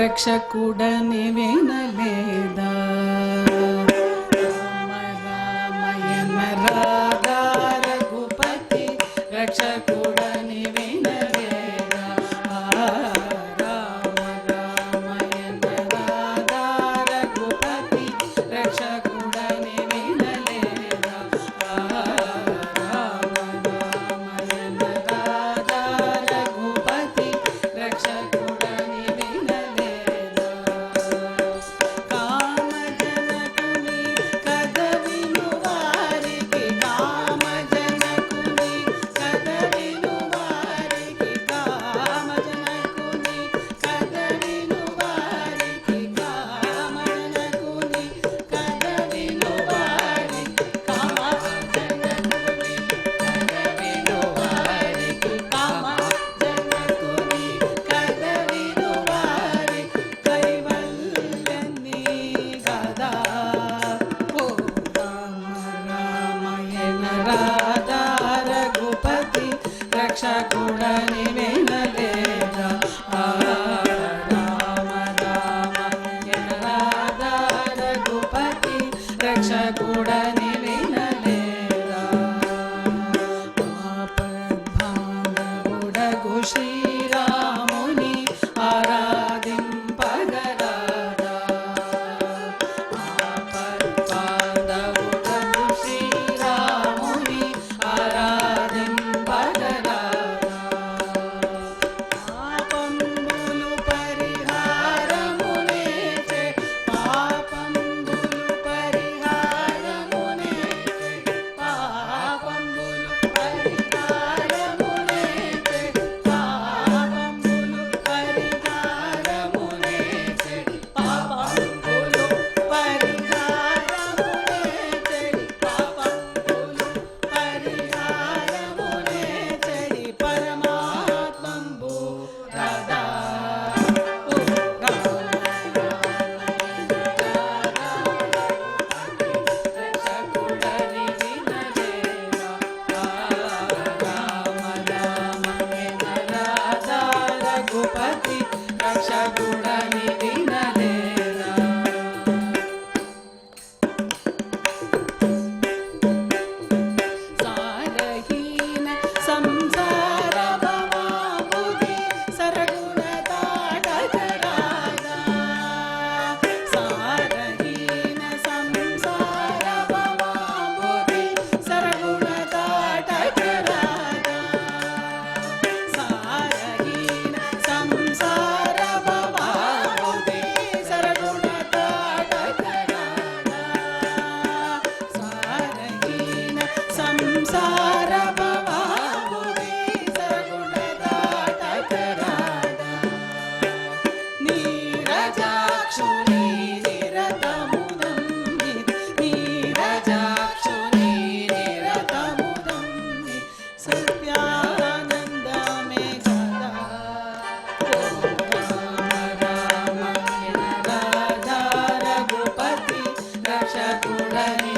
రక్షకుడని వినలేదా రక్షకుడని రక్షకుడని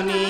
শুনি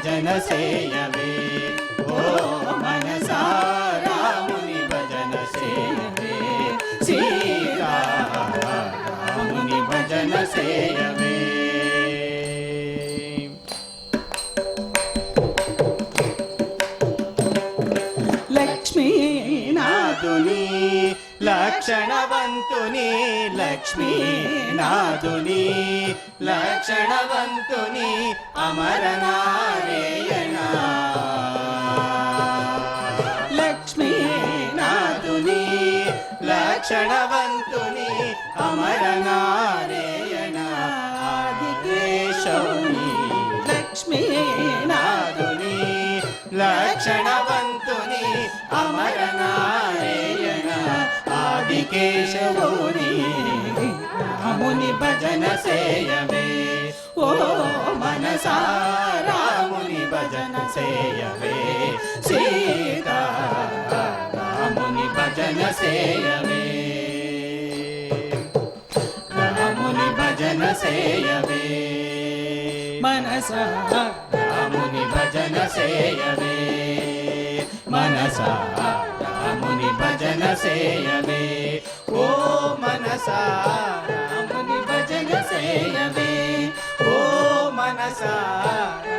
भजन से यवे। ओ मनसा मुनि भजन से यवे। सीता मुनि भजन से यवे। लक्ष्मी नादुनी लक्षणवन्तुनि लक्ष्मी नादुनी లక్షణవంతుని అమరనారేయణ. లక్ష్మీనాథుని లక్షణవంతుని అమరనారేయణ. ఆదికేశవుని లక్ష్మీనాథుని లక్షణవంతుని అమరనారేయణ. ఆదికేశవుని రాముని భజన సేయవే ఓ మనసా రాముని భజన సేయవే సీతా రాముని భజన సేయవే రాముని భజన సేయవే మనసా రాముని భజన సేయవే మనసా రాముని భజన సేయవే. ఓ మనసా రాముని భజన సేయవే. ఓ మనసా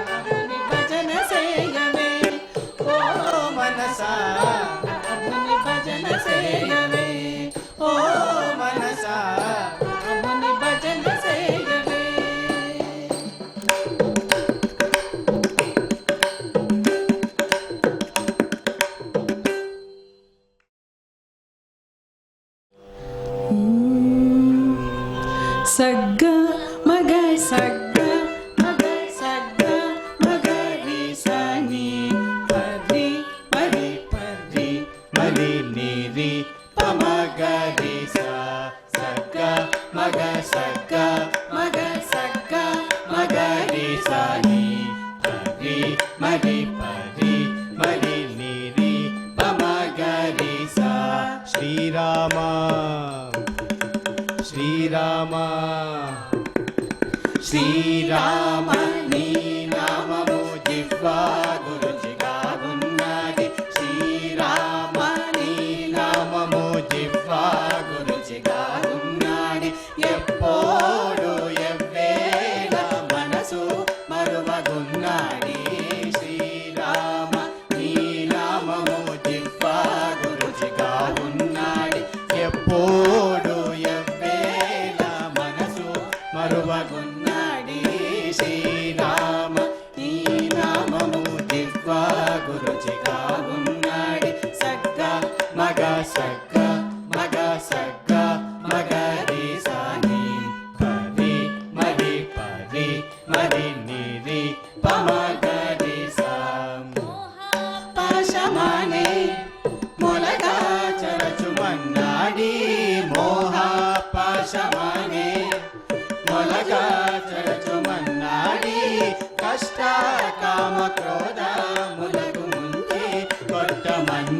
రాముని భజన సేయవే. ఓ మనసా రాముని భజన సేయవే. Shri Rama. Shri Rama Ni Namamu Jivvah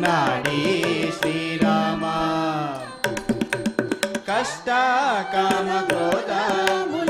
ఉన్నాడే శ్రీరామ. కష్ట కామ క్రోధము